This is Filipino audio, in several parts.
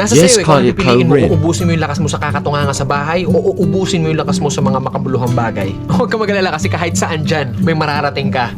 Nasa Yes, sa'yo eh, kung pipiliin mo, uubusin mo yung lakas mo sa kakatunganga sa bahay o uubusin mo yung lakas mo sa mga makabuluhang bagay. Huwag ka magalala kasi kahit saan dyan, may mararating ka.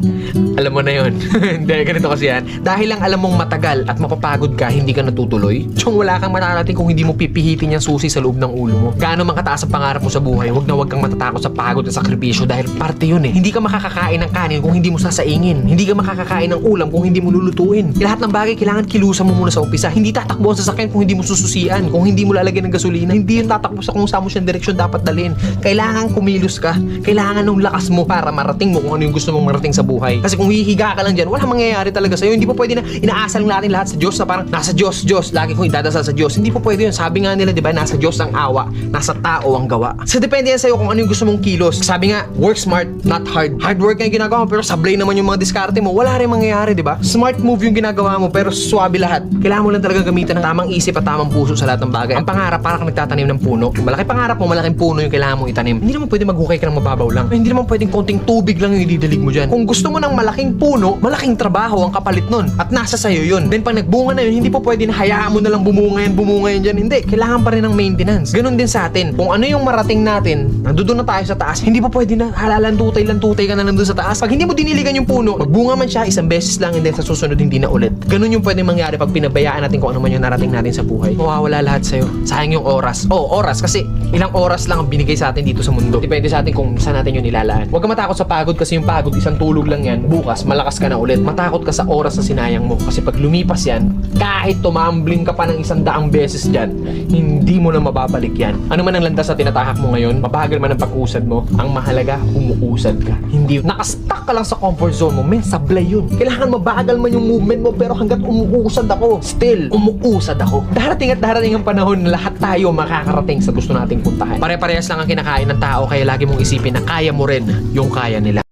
Alam mo na yon. Hindi, ganito kasi yan. Dahil lang alam mong matagal at mapapagod ka, hindi ka natutuloy. Tsong wala kang mararating kung hindi mo pipihitin yung susi sa loob ng ulo mo. Gaano man kataas ang pangarap mo sa buhay, huwag na huwag kang matatakot sa pagod at sakripisyo dahil parte yun eh. Hindi ka makakakain ng kanin kung hindi mo sasaingin. Hindi ka makakakain ng ulam kung hindi mo lulutuin. Lahat ng bagay kailangan kilusan mo muna sa umpisa. Hindi tatakbo ang sasakyan kung hindi mo sususian. Kung hindi mo lalagyan ng gasolina, hindi yun tatakbo sa kung saan mo siyang direksyon dapat dalhin. Kailangan kumilos ka. Kailangan ng lakas mo para marating mo kung ano yung gusto mong marating sa buhay. Kasi kung hihiga ka lang dyan, wala mangyayari talaga sa'yo. Hindi po pwede na inaasal natin lahat sa Diyos na parang nasa Diyos, Diyos. Lagi kong idadasal sa Diyos. Hindi po pwede yun. Sabi nga nila, di ba, nasa Diyos ang awa, nasa tao ang gawa. Sa depende yan sa'yo kung ano yung gusto mong kilos. Sabi nga, work smart, not hard. Hard work yung ginagawa mo, pero sablay naman yung mga diskarte mo. Wala rin mangyayari, di ba? Smart move yung ginagawa mo, pero swabe lahat. Kailangan mo lang talaga gamitan ng tamang isip at tamang puso sa lahat ng bagay. Ang pangarap, para kang nagtatanim ng puno. Malaki pangarap mo, malaking puno yung kailangan mong itanim. Hindi naman pwede maghukay ka ng mababaw lang. Hindi naman pwedeng konting tubig lang yung ididilig mo dyan. Kung gusto mo ng malaking puno, malaking trabaho ang kapalit nun. At nasa sayo yun. Then pag nagbunga na yun, hindi po pwede na hayaan mo na lang bumunga yan, bumunga yan dyan. Hindi. Kailangan pa rin ng maintenance. Ganon din sa atin. Kung ano yung marating natin, nandoon na tayo sa taas, hindi po pwede na halalan tutay lang tutay ka na lang doon sa taas. Pag hindi mo diniligan yung puno, magbunga man siya isang beses lang and then sa susunod hindi na ulit. Ganon yung pwede mangyari pag pinabayaan natin kung ano man yung narating natin sa buhay. Mawawala lahat sa'yo. Sayang yung oras. Oo, oras kasi ilang oras lang ang binigay sa atin dito sa mundo. Depende sa atin kung saan natin yun nilalaan. Huwag ka matakot sa pagod kasi yung pagod isang tulog lang yan. Bukas, malakas ka na ulit. Matakot ka sa oras na sinayang mo. Kasi pag lumipas yan, kahit tumambling ka pa ng isang daang beses dyan, hindi mo na mababalik yan. Ano man ang landas na tinatahak mo ngayon, mabagal man ang pag-usad mo, ang mahalaga, umuusad ka. Hindi, nakastuck ka lang sa comfort zone mo, men, sablay yun. Kailangan mabagal man yung movement mo, pero hanggat umuusad ako, still, umuusad ako. Darating at darating ang panahon na lahat tayo makakarating sa gusto nating puntahan. Pare-parehas lang ang kinakain ng tao, kaya lagi mong isipin na kaya mo rin yung kaya nila.